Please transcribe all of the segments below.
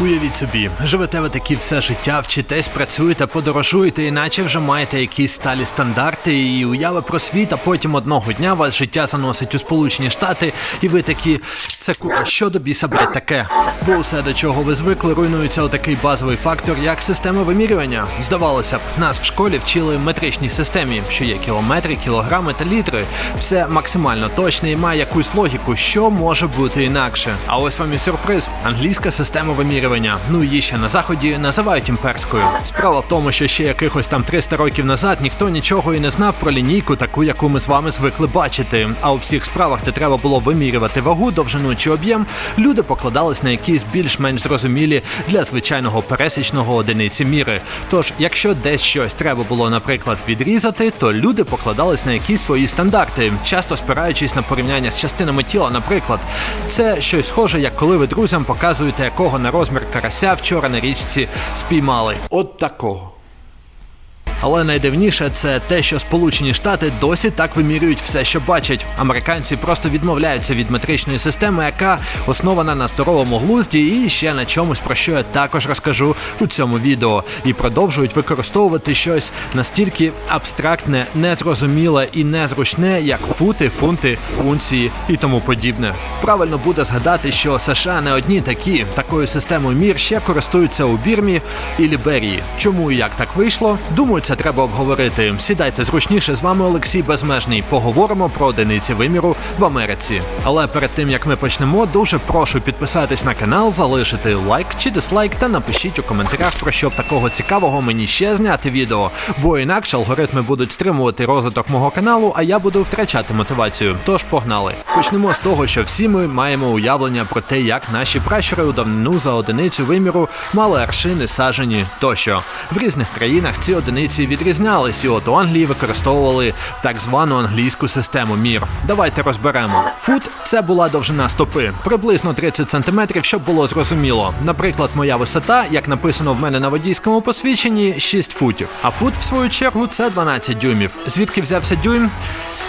Уявіть собі, живете ви такі все життя, вчитесь, працюєте, подорожуєте, іначе вже маєте якісь сталі стандарти і уяви про світ, а потім одного дня вас життя заносить у Сполучені Штати, і ви такі, це кура, що біса блядь, таке? Бо усе, до чого ви звикли, руйнується отакий базовий фактор, як система вимірювання. Здавалося б, нас в школі вчили метричній системі, що є кілометри, кілограми та літри. Все максимально точне і має якусь логіку, що може бути інакше. А ось вам і сюрприз: англійська система вимірювання. Ну її ще на заході називають імперською. Справа в тому, що ще якихось там 300 років назад ніхто нічого і не знав про лінійку, таку, яку ми з вами звикли бачити. А у всіх справах, де треба було вимірювати вагу, довжину чи об'єм, люди покладались на якісь більш-менш зрозумілі для звичайного пересічного одиниці міри. Тож, якщо десь щось треба було, наприклад, відрізати, то люди покладались на якісь свої стандарти, часто спираючись на порівняння з частинами тіла, наприклад. Це щось схоже, як коли ви друзям показуєте, якого на розмір карася вчора на річці спіймали. От такого. Але найдивніше це те, що Сполучені Штати досі так вимірюють все, що бачать. Американці просто відмовляються від метричної системи, яка основана на здоровому глузді, і ще на чомусь, про що я також розкажу у цьому відео, і продовжують використовувати щось настільки абстрактне, незрозуміле і незручне, як фути, фунти, унції і тому подібне. Правильно буде згадати, що США не одні такі. Такою системою мір ще користуються у Бірмі і Ліберії. Чому і як так вийшло? Думаю, це треба обговорити. Сідайте зручніше з вами Олексій Безмежний. Поговоримо про одиниці виміру в Америці. Але перед тим як ми почнемо, дуже прошу підписатись на канал, залишити лайк чи дизлайк та напишіть у коментарях про що б такого цікавого мені ще зняти відео. Бо інакше алгоритми будуть стримувати розвиток мого каналу, а я буду втрачати мотивацію. Тож погнали. Почнемо з того, що всі ми маємо уявлення про те, як наші пращури у давнину за одиницю виміру мали аршини, сажені тощо. В різних країнах ці одиниці відрізнялись, і от у Англії використовували так звану англійську систему мір. Давайте розберемо. Фут це була довжина стопи, приблизно 30 см, щоб було зрозуміло. Наприклад, моя висота, як написано в мене на водійському посвідченні, 6 футів. А фут, в свою чергу, це 12 дюймів. Звідки взявся дюйм?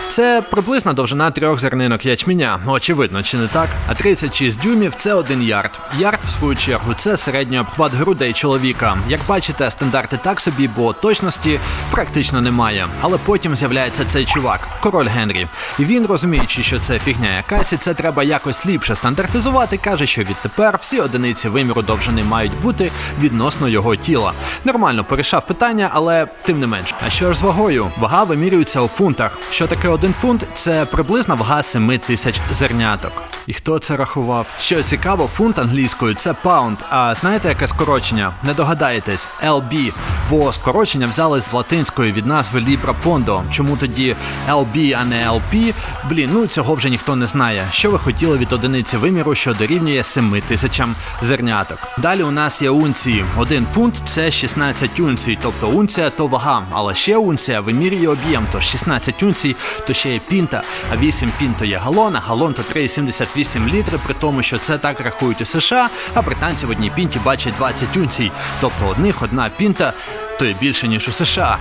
Це приблизна довжина трьох зернинок ячменя. Очевидно, чи не так? А 36 дюймів це один ярд. Ярд, в свою чергу, це середній обхват грудей чоловіка. Як бачите, стандарти так собі, бо точності практично немає. Але потім з'являється цей чувак, король Генрі. І він, розуміючи, що це фігня якась, і це треба якось ліпше стандартизувати, каже, що відтепер всі одиниці виміру довжини мають бути відносно його тіла. Нормально порішав питання, але тим не менш. А що ж з вагою? Вага вимірюється у фунтах. Що таке один фунт? Це приблизна вага 7 тисяч зерняток. І хто це рахував? Що цікаво, фунт англійською це паунд. А знаєте, яке скорочення? Не догадаєтесь, LB. Бо скорочення взяли з латинської від назви Libra Pondo. Чому тоді LB, а не LP? Блін, ну цього вже ніхто не знає. Що ви хотіли від одиниці виміру, що дорівнює 7 тисячам зерняток. Далі у нас є унції. Один фунт це 16 унцій, тобто унція то вага. Але ще унція вимірює об'єм, то 16 унцій, то ще є пінта, а 8 пін то є галон, а галон то 3,78 літри, при тому, що це так рахують у США, а британці в одній пінті бачать 20 унцій. Тобто одних одна пінта то є більше, ніж у США.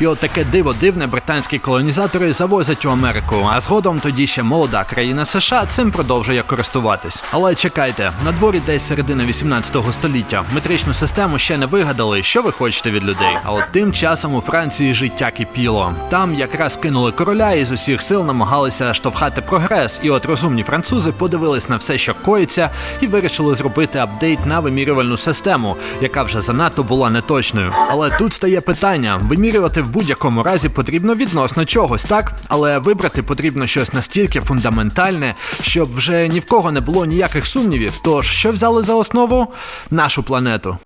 І от таке диво дивне британські колонізатори завозять у Америку, а згодом тоді ще молода країна США цим продовжує користуватись. Але чекайте, на дворі десь середина 18 століття метричну систему ще не вигадали, що ви хочете від людей. А от тим часом у Франції життя кипіло. Там якраз кинули короля і з усіх сил намагалися штовхати прогрес. І от розумні французи подивились на все, що коїться, і вирішили зробити апдейт на вимірювальну систему, яка вже занадто була неточною. Але тут стає питання: вимірювати в будь-якому разі потрібно відносно чогось, так? Але вибрати потрібно щось настільки фундаментальне, щоб вже ні в кого не було ніяких сумнівів. Тож, що взяли за основу? Нашу планету.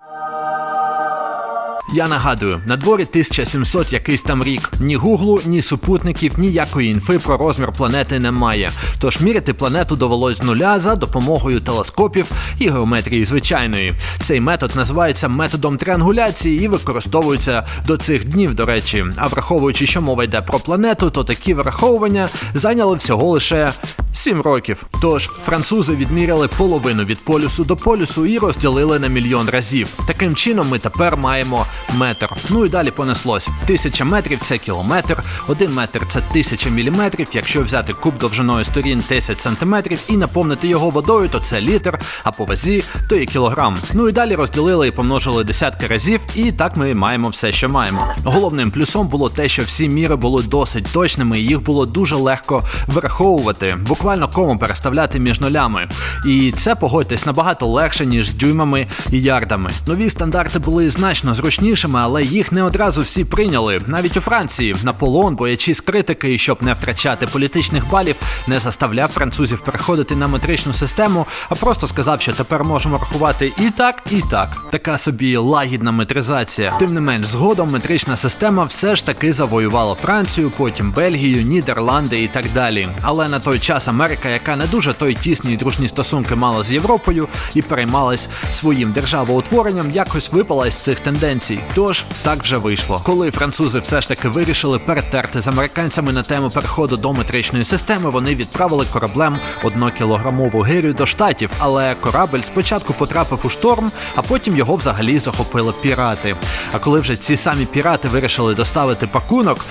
Я нагадую, на дворі 1700 якийсь там рік. Ні гуглу, ні супутників, ніякої інфи про розмір планети немає. Тож міряти планету довелось з нуля за допомогою телескопів і геометрії звичайної. Цей метод називається методом триангуляції і використовується до цих днів, до речі. А враховуючи, що мова йде про планету, то такі враховування зайняли всього лише Сім років. Тож французи відміряли половину від полюсу до полюсу і розділили на мільйон разів. Таким чином, ми тепер маємо метр. Ну і далі понеслось. Тисяча метрів це кілометр, один метр це тисяча міліметрів. Якщо взяти куб довжиною сторін 10 сантиметрів і наповнити його водою, то це літр, а по вазі то є кілограм. Ну і далі розділили і помножили десятки разів, і так ми маємо все, що маємо. Головним плюсом було те, що всі міри були досить точними, і їх було дуже легко враховувати, буквально кому переставляти між нулями. І це погодьтесь набагато легше, ніж з дюймами і ярдами. Нові стандарти були значно зручнішими, але їх не одразу всі прийняли. Навіть у Франції Наполеон, боячись критики, щоб не втрачати політичних балів, не заставляв французів переходити на метричну систему, а просто сказав, що тепер можемо рахувати і так, і так. Така собі лагідна метризація. Тим не менш, згодом метрична система все ж таки завоювала Францію, потім Бельгію, Нідерланди і так далі. Але на той час Америка, яка не дуже той тісні і дружні стосунки мала з Європою і переймалась своїм державоутворенням, якось випала із цих тенденцій. Тож так вже вийшло. Коли французи все ж таки вирішили перетерти з американцями на тему переходу до метричної системи, вони відправили кораблем однокілограмову гирю до штатів, але корабль спочатку потрапив у шторм, а потім його взагалі захопили пірати. А коли вже ці самі пірати вирішили доставити пакунок,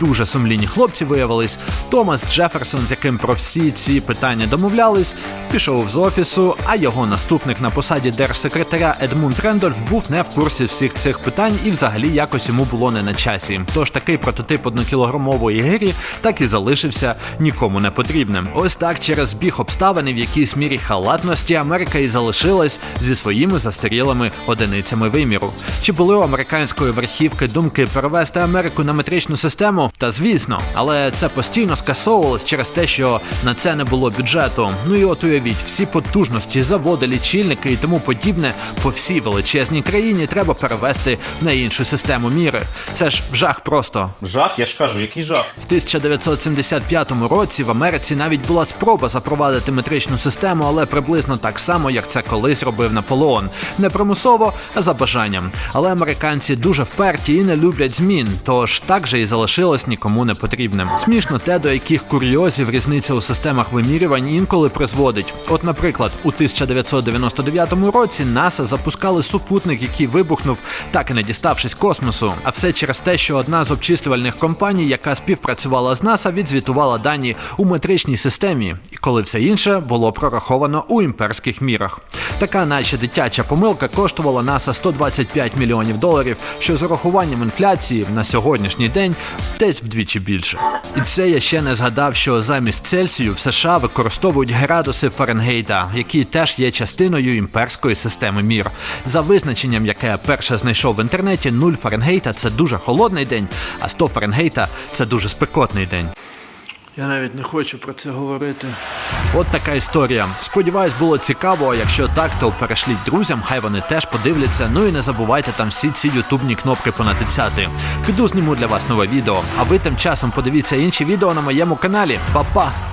дуже сумлінні хлопці виявились. Томас Джеферсон, з яким про всі ці питання домовлялись, пішов з офісу, а його наступник на посаді держсекретаря Едмунд Рендольф був не в курсі всіх цих питань і взагалі якось йому було не на часі. Тож такий прототип однокілограмової гирі так і залишився нікому не потрібним. Ось так через збіг обставин і в якійсь мірі халатності Америка і залишилась зі своїми застарілими одиницями виміру. Чи були у американської верхівки думки перевести Америку на метричну систему? Та звісно, але це постійно скасовувалось через те, що на це не було бюджету. Ну і от уявіть, всі потужності, заводи, лічильники і тому подібне по всій величезній країні треба перевести на іншу систему міри. Це ж жах просто. Жах, я ж кажу, який жах. В 1975 році в Америці навіть була спроба запровадити метричну систему, але приблизно так само, як це колись робив Наполеон. Не примусово, а за бажанням. Але американці дуже вперті і не люблять змін, тож так же і залишилось нікому не потрібним. Смішно те, до яких курйозів різниця у системах вимірювань інколи призводить. От, наприклад, у 1999 році НАСА запускали супутник, який вибухнув, так і не діставшись космосу. А все через те, що одна з обчислювальних компаній, яка співпрацювала з НАСА, відзвітувала дані у метричній системі, і коли все інше було прораховано у імперських мірах. Така, наче дитяча помилка, коштувала НАСА 125 мільйонів доларів, що з урахуванням інфляції на сьогоднішній день десь вдвічі більше. І це я ще не згадав, що замість Цельсію в США використовують градуси Фаренгейта, які теж є частиною імперської системи мір. За визначенням, яке перше знайшов в інтернеті, 0 Фаренгейта це дуже холодний день, а 100 Фаренгейта це дуже спекотний день. Я навіть не хочу про це говорити. От така історія. Сподіваюсь, було цікаво. а Якщо так, то перешліть друзям, хай вони теж подивляться. Ну і не забувайте там всі ці ютубні кнопки понатицяти. Піду зніму для вас нове відео. А ви тим часом подивіться інші відео на моєму каналі. Па-па!